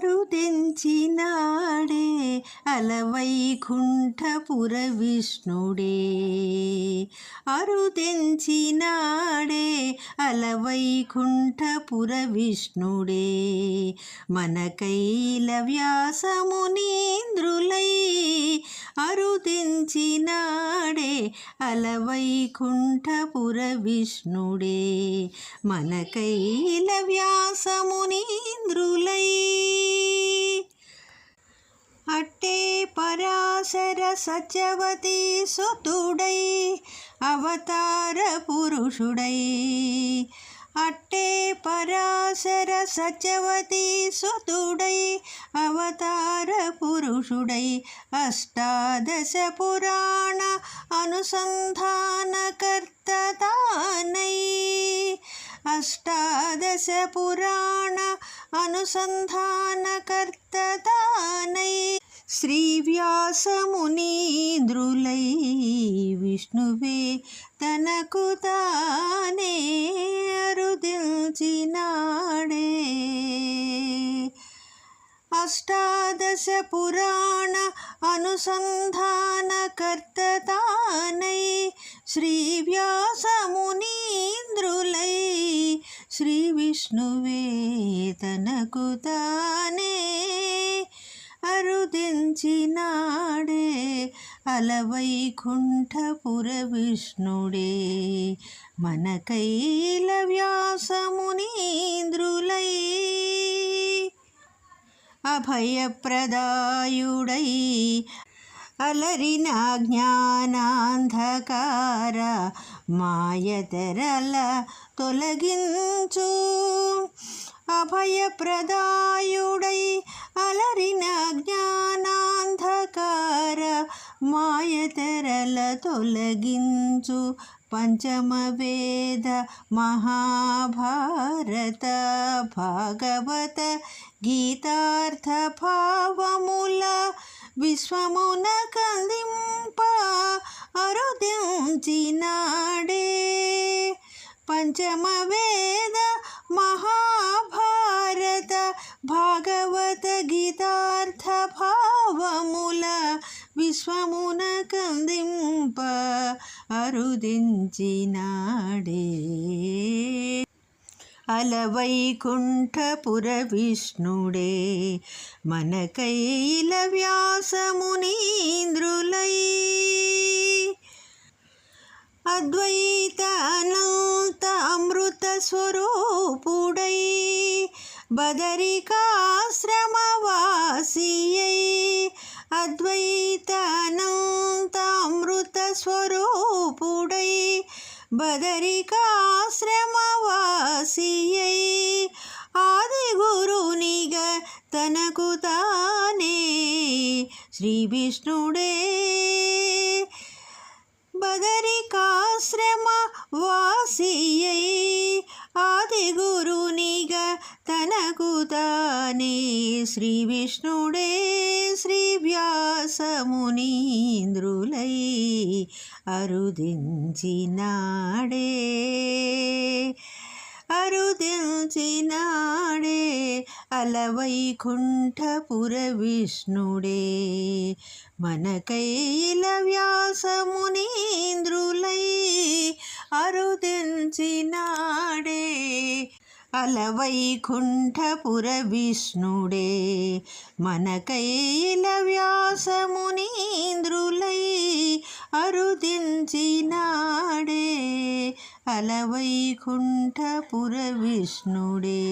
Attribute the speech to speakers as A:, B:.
A: అరుదెంచినాడే అలవైకుంఠపుర విష్ణుడే. అరుదెంచినాడే అలవైకుంఠపుర విష్ణుడే. మన కైల వ్యాసమునీంద్రులై అరుదెంచినాడే అలవైకుంఠపుర విష్ణుడే. మన కైల వ్యాసమునీంద్రులై అట్టే పరాశర సత్యవతి సుతుడై అవతార పురుషుడై అట్టే పరాశర సత్యవతి సుతుడై అవతార పురుషుడై అష్టాదశ పురాణ అనుసంధానకర్త తానై అష్టాదశ పురాణ అనుసంధానకర్త తానై శ్రీ విష్ణువే తనకు తానే అరుదిల్చినాడే. అష్టాదశ పురాణ అనుసంధానకర్త తానై శ్రీ వ్యాసమునీంద్రులై శ్రీ విష్ణువే తనకు తానే అరుదించినాడే అలవైకుంఠపుర విష్ణుడే. మన కైల వ్యాసమునీంద్రులై అభయప్రదాయుడై అలరిన జ్ఞానాంధకార మాయతెరల తొలగించు. అభయప్రదా మాయతెరల తొలగించు పంచమ వేద మహాభారత భాగవత గీతార్థ భావముల విశ్వమున కందింప అరుదించినాడే పంచమ వేద మహాభారత భాగవత గీతార్థ భావముల విశ్వమున కందింప అరుదించినాడే. అలవైకుంఠపుర విష్ణుడే మన కైల వ్యాసమునీంద్రులై. అద్వైత అనంత అమృత స్వరూపుడై బదరికాశ్రమవాసియై. అద్వైత స్వరూపుడై బదరికాశ్రమవాసియై ఆది గురునిగ తనకు తానే శ్రీ విష్ణుడే బదరికాశ్రమ వాసియై ఆది గురునిగ తనకు తానే శ్రీ విష్ణుడే శ్రీ వ్యాసమునీంద్రులై అరుదించినాడే. అరుదించినాడే అలవైకుంఠపుర విష్ణుడే మనకైల వ్యాసమునీంద్రులై అరుదించినాడే. అలవైకుంఠపుర విష్ణుడే మనకైల వ్యాసమునీంద్రులై అరుదించినాడే. అలవైకుంఠపుర విష్ణుడే